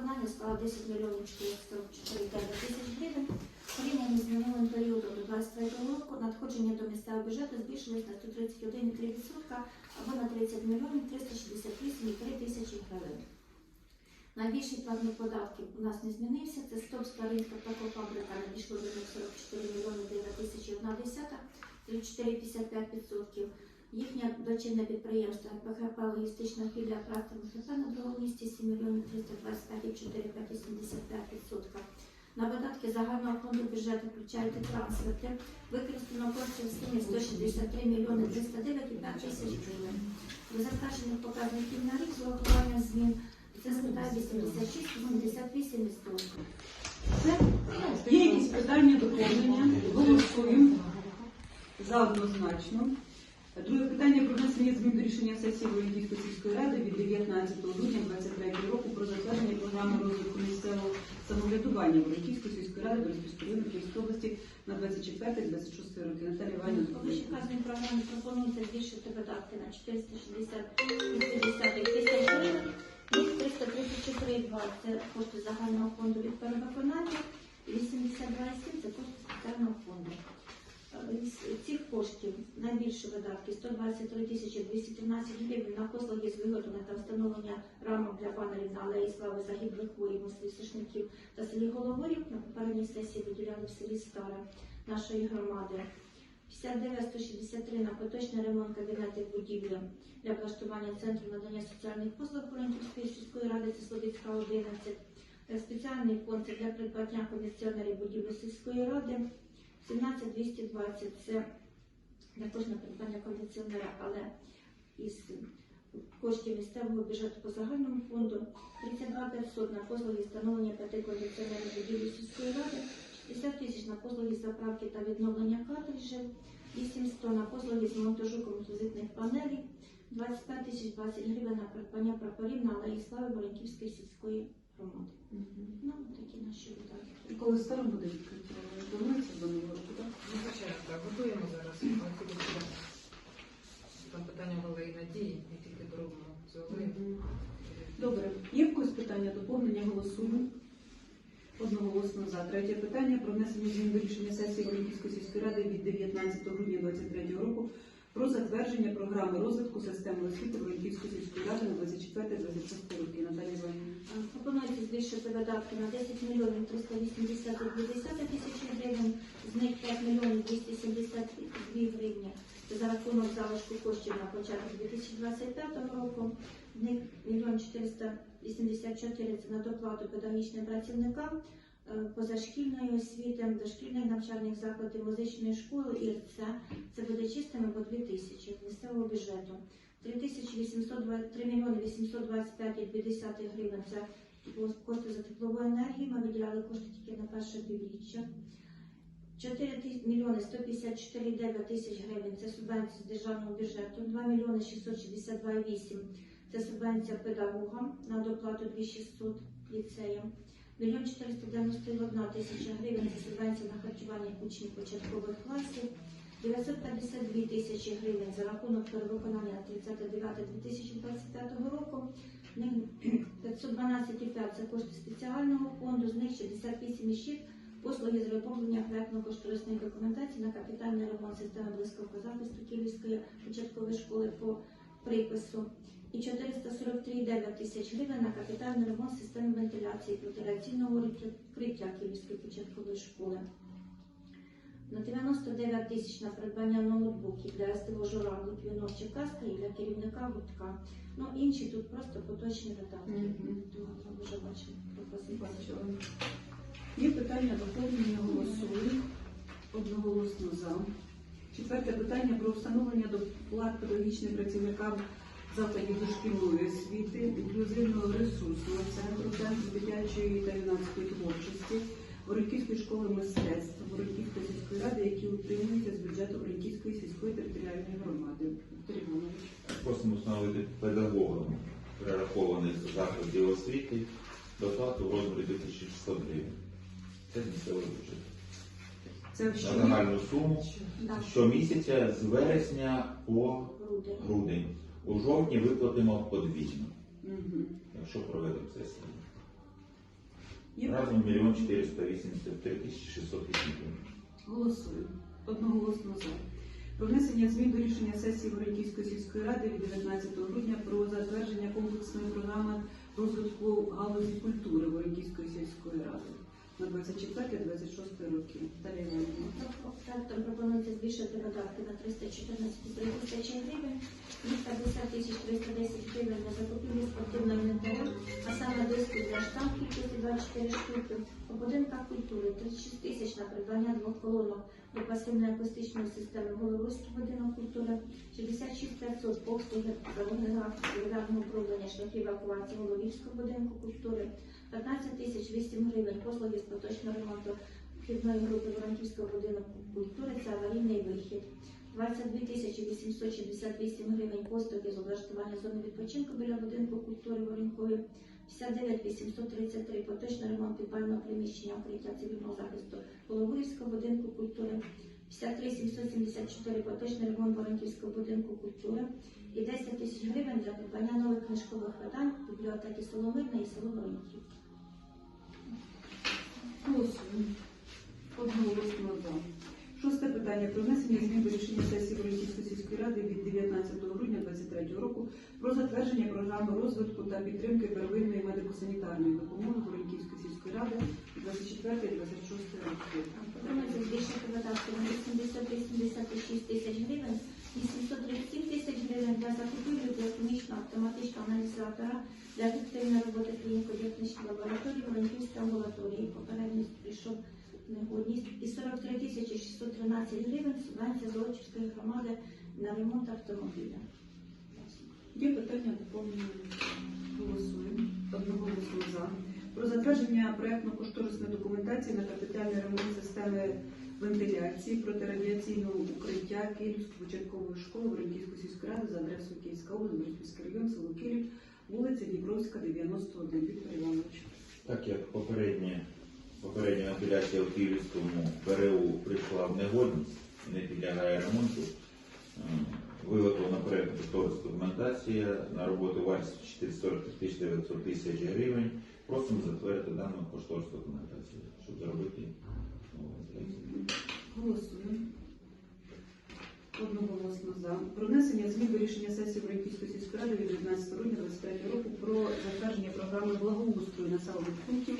перевиконання склала 10 мільйонів 444 тисяч гривень. Порівняно з минулим періодом до 2023 року надходження до місцевого бюджету збільшилось на 131,3% або на 30 мільйонів 368,3 тисячі гривень. Найбільший платник податків у нас не змінився. Це Стопська ринка птахофабрика надійшло до 44 мільйони 9 тисяч і одна десята, 34,55%. Їхнє дочинне підприємство ПХП логістична філія Практор МХП на другому місці 7 мільйонів 325,4,75%. На видатки загального фонду бюджету включають і трансферти. Використано коштів в сумі 163 мільйони 309,5 тисяч гривень. До затверджених показників на рік з змін це складає 86,78 відсотків. Все? Є якісь питання, доповнення? Голосуємо. За однозначно. Друге питання про внесення змін до рішення сесії Володимирської сільської ради від 19 грудня 2023 року про затвердження програми розвитку місцевого самоврядування Володимирської сільської ради Бориспільської району Київської області на 24-26 роки. Наталія Іванівна. По вищеказаній програмі пропонується збільшити видатки на 460 тисяч гривень. 333,2 – це кошти загального фонду від перевиконання, і 82,7 – це кошти спеціального фонду. Е, цих коштів найбільше видатки 123 тисячі 213 гривень на послуги з виготовлення та встановлення рамок для банерів на алеї слави загиблих воїв, мислів сушників та селі Головорів. На попередній сесії виділяли в селі Старе нашої громади. 59 163 на поточний ремонт кабінетів будівлі для влаштування центру надання соціальних послуг Воронківської сільської ради, це Слобідська 11. Е, Спеціальний фонд для придбання кондиціонерів будівлі сільської ради. 17 220 це також на придбання кондиціонера, але із коштів місцевого бюджету по загальному фонду. 32 500 на послуги встановлення п'яти кондиціонерів будівлі сільської ради. 50 тисяч на послуги заправки та відновлення картриджів, 8100 на послуги з монтажу композитних панелей, 25 тисяч 20 гривень на придбання прапорів на алеї слави Боренківської сільської громади. Ну, такі наші видатки. І коли старо буде відкриття? Планується до нового року, так? Ну, звичайно, так. Готуємо зараз. Там питання були і надії, не тільки доробимо цього. Добре. Є в когось питання, доповнення, голосуємо. Одноголосно за. Третє питання про внесення змін до рішення сесії Володимирської сільської ради від 19 грудня 2023 року про затвердження програми розвитку системи освіти Володимирської сільської ради на 24-26 роки. Наталія Іванівна. Збільшити видатки на 10 мільйонів 380,2 тисячі гривень, з них 5 мільйонів 272 гривні за рахунок залишку коштів на початок 2025 року, з них 1 484 це на доплату педагогічним працівникам, е, позашкільної освіти, дошкільних навчальних закладів, музичної школи і це, це буде чистими по 2 тисячі місцевого бюджету. 3 тисячі 820 3 мільйони 825,2 гривень це кошти за теплову енергію. Ми виділяли кошти тільки на перше півріччя. 4 тис- мільйони 154,9 тисяч гривень це субвенція з державного бюджету. 2 мільйони 662,8 це субвенція педагогам на доплату 2600 ліцеям. Мільйон 491 тисяча гривень це субвенція на харчування учнів початкових класів. 952 тисячі гривень за рахунок перевиконання на 39.2025 року. З них 512,5 це кошти спеціального фонду, з них 68,6 послуги з виповнення проектно-кошторисної документації на капітальний ремонт системи близького захисту Київської початкової школи по припису. І 443,9 тисяч гривень на капітальний ремонт системи вентиляції протираційного укриття Київської початкової школи. На 99 тисяч на придбання ноутбуків для СТО журавлик, вінок чи казка і для керівника гуртка. Ну, інші тут просто поточні видатки. Мгм. Тому вже. Бачила. Є питання, доповнення, голосуємо. Одноголосно за. Четверте питання про встановлення доплат педагогічним працівникам закладів дошкільної освіти, інклюзивного ресурсного центру, центру дитячої та юнацької творчості, Воронківської школи мистецтв, Воронківської сільської ради, які утримуються з бюджету Воронківської сільської територіальної громади. Віктор Іванович. Просимо встановити педагогам перерахованих закладів освіти доплату в розмірі 2600 гривень. Це з місцевого бюджету. Це На що? загальну суму Да. щомісяця з вересня по Грудень. грудень. У жовтні виплатимо подвійно, Мгм. якщо проведемо сесію. Разом мільйон 483 тисячі 600 гривень. Голосуємо. Одноголосно за. Про внесення змін до рішення сесії Городівської сільської ради від 19 грудня про затвердження комплексної програми розвитку галузі культури Городівської сільської ради на 24-26 роки. Далі. Проектом пропонується збільшити видатки на 314 тисячі гривень, від 50 тисяч 310 гривень на закупівлю спортивного інвентаря, а саме диски для кількості 24 штуки, у будинках культури 36 тисяч на придбання двох колонок до пасивної акустичної системи Головський будинок культури, 66 500 послуги загального управління шляхів евакуації Головівського будинку культури, 15 тисяч 8 гривень послуги з поточного ремонту вхідної групи Воронківського будинку культури це аварійний вихід. 22 тисячі 868 гривень послуги з облаштування зони відпочинку біля будинку культури Воронькові. 59 833 поточний ремонт підвального приміщення укриття цивільного захисту Головуївського будинку культури. 53 774 поточний ремонт Воронківського будинку культури і 10 тисяч гривень для придбання нових книжкових видань бібліотеки Соломирна і село за. Шосте питання про внесення змін до рішення сесії Воронківської сільської ради від 19 грудня 2023 року про затвердження програми розвитку та підтримки первинної медико-санітарної допомоги Воронківської сільської ради 24-26 роки. Пропонується збільшити видатки на 886 тисяч гривень, 837 тисяч гривень для закупівлі біохімічного автоматичного аналізатора для ефективної роботи клініко-діагностичної лабораторії Воронківської амбулаторії. Попередньо прийшов негодність. І 43 тисячі 613 гривень субвенція Золочівської громади на ремонт автомобіля. Є питання доповнення. Голосуємо. Одноголосно за. Про затвердження проектно-кошторисної документації на капітальний ремонт системи вентиляції протирадіаційного укриття Київської початкової школи Воронківської сільської ради за адресою Київська область, Бориспільський район, село Київ, вулиця Дніпровська, 91. Віктор Іванович. Так як попередня, попередня вентиляція в Київському ПРУ прийшла в негодність не підлягає ремонту, виготовлена проєктна кошторисна документація на роботу вартістю 440 тисяч 900 тисяч гривень. Просимо затвердити дану кошторисну документацію, щоб зробити вентиляцію. Голосуємо. Одноголосно за. Про внесення змін до рішення сесії Воронківської сільської ради від 19 грудня 2023 року про затвердження програми благоустрою населених пунктів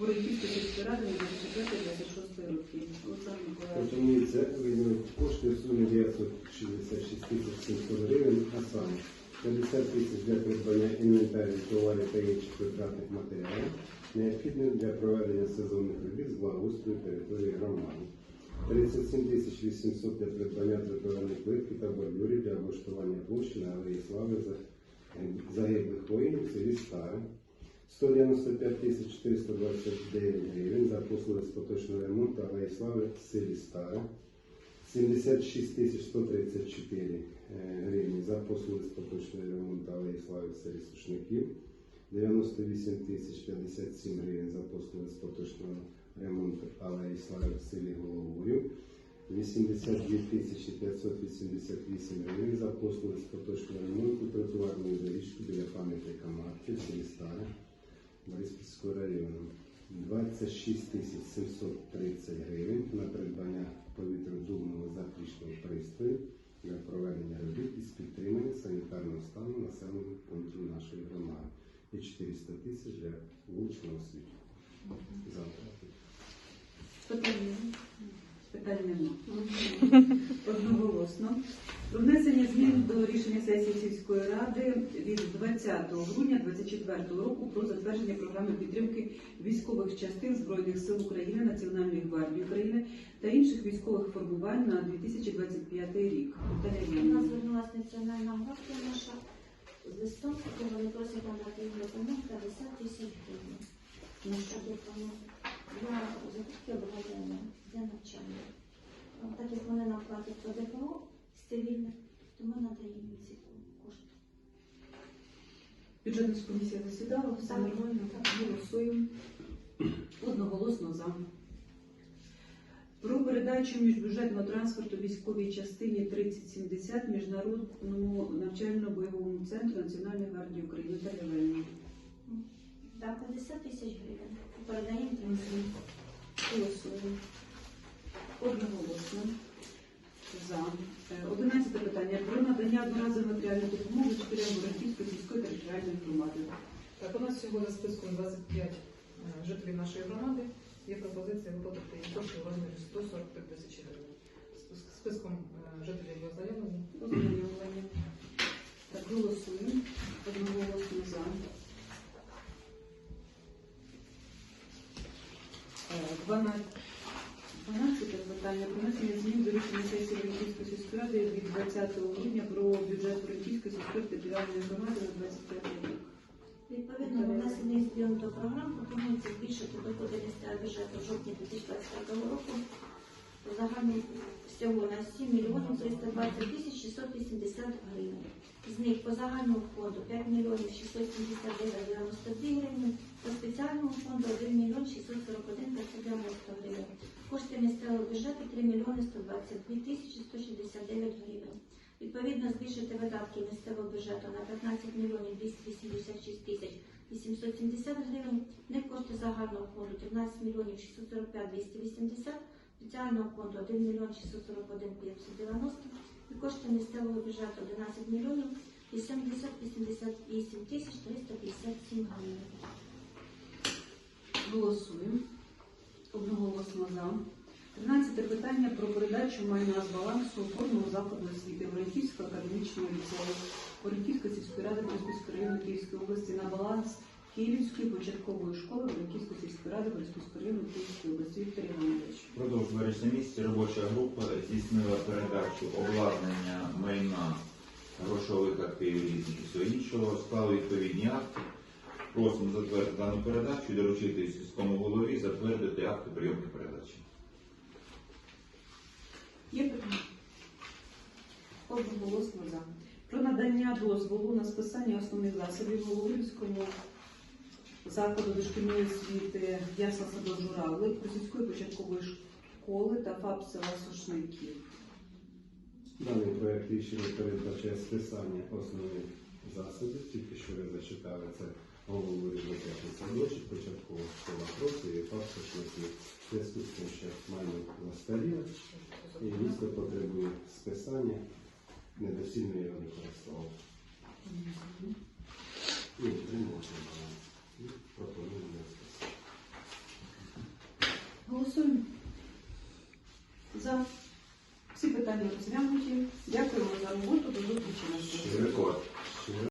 Воронківської сільської ради на 24-26 роки. Олександр Миколаївич. Пропонується виділити кошти в сумі 966 тисяч 700 гривень, а саме 50 тисяч для придбання інвентарів, товарів та інших витратних матеріалів, необхідних для проведення сезонних робіт з благоустрою території громади. 37 тисяч 800 для придбання тротуарних плитки та бордюрів для облаштування площі на алеї слави за- загиблих воїнів в селі Старе. 195 тисяч 429 гривень за послуги з поточного ремонту алеї в селі Старе. 76 134 е, гривні за послуги з поточного ремонту алеї слави в селі Сушників. 98 тисяч 57 гривень за послуги з поточного ремонту алеї слави в селі Головою. 82 588 гривень за послуги з поточного ремонту тротуарної доріжки біля пам'ятника Марки в селі Старе Бориспільського району. 26 тисяч 730 гривень на придбання повітродувного заключного пристрою для проведення робіт із підтримання санітарного стану населених пунктів нашої громади. І 400 тисяч для вуличного освітлення. Завтра. Питання. Питань нема. Одноголосно. Про внесення змін до рішення сесії 20 грудня 2024 року про затвердження програми підтримки військових частин Збройних сил України, Національної гвардії України та інших військових формувань на 2025 рік. Нас звернулася національна гвардія наша з листом, який вони просять надати їм допомогу 50 тисяч гривень. Наша допомога для закупки обладнання для навчання. Так як вони нам платять по ДПО з цивільних, то ми надаємо ці. Бюджетна комісія засідала, все Так. нормально, голосуємо. Одноголосно за. Про передачу міжбюджетного транспорту військовій частині 3070 Міжнародному навчально-бойовому центру Національної гвардії України та Євгенії. Да, 50 тисяч гривень. Передаємо пенсію. Голосуємо. Одноголосно. За. Е, Одинадцяте питання. Про надання одноразової матеріальної допомоги жителям Борохівської сільської територіальної громади. Так, у нас всього за списком 25 е, жителів нашої громади. Є пропозиція виплатити їм кошти у розмірі 143 тисячі гривень. Спис- Списком е, жителів ознайомлені. Ознайомлення. Так, голосуємо. Одноголосно за. Е, дванадцять- Дванадцяте питання. Про внесення змін до рішення сесії Борохівської сільської від 20 грудня про бюджет Борохівської сільської територіальної громади на 25 рік. Відповідно, внесений змін до програм пропонується збільшити доходи бюджету в жовтні 2025 року загально всього на 7 мільйонів 320 тисяч 680 гривень. З них по загальному фонду 5 мільйонів 679 92 гривні, по спеціальному фонду 1 мільйон 641 590 гривень. Кошти місцевого бюджету 3 мільйони 122 тисячі 169 гривень. Відповідно, збільшити видатки місцевого бюджету на 15 мільйонів 286 тисяч 870 гривень, не кошти загального фонду 13 мільйонів 645 280, спеціального фонду 1 мільйон 641 590 і кошти місцевого бюджету 11 мільйонів 80 88 тисяч 357 гривень. Голосуємо. Одноголосно за. Тринадцяте питання про передачу майна з балансу опорного закладу освіти Воронківського академічного ліцею Воронківської сільської ради Бориспільського району Київської області на баланс Київської початкової школи Воронківської сільської ради району Київської області Віктор Іванович. Продовж вересня місяці робоча група здійснила передачу обладнання майна грошових активів різних і всього іншого, склали відповідні акти. Просимо затвердити дану передачу і доручити сільському голові затвердити акти прийомки передачі. Є питання? Одноголосно за. Про надання дозволу на списання основних засобів Головинському закладу дошкільної освіти Ясла Садок Журавли, Російської початкової школи та ФАП села Сушників. Даний проект рішення передбачає списання основних засобів, тільки що ви зачитали це голову дитячий садочок, початкова школа профі і факт шляхів. В зв'язку з тим, що застаріло, і місто потребує списання, недоцільно його використовувати. І отримувати баланс і пропоную внести. Голосуємо. За. Всі питання розглянуті. Дякуємо за роботу. До зустрічі.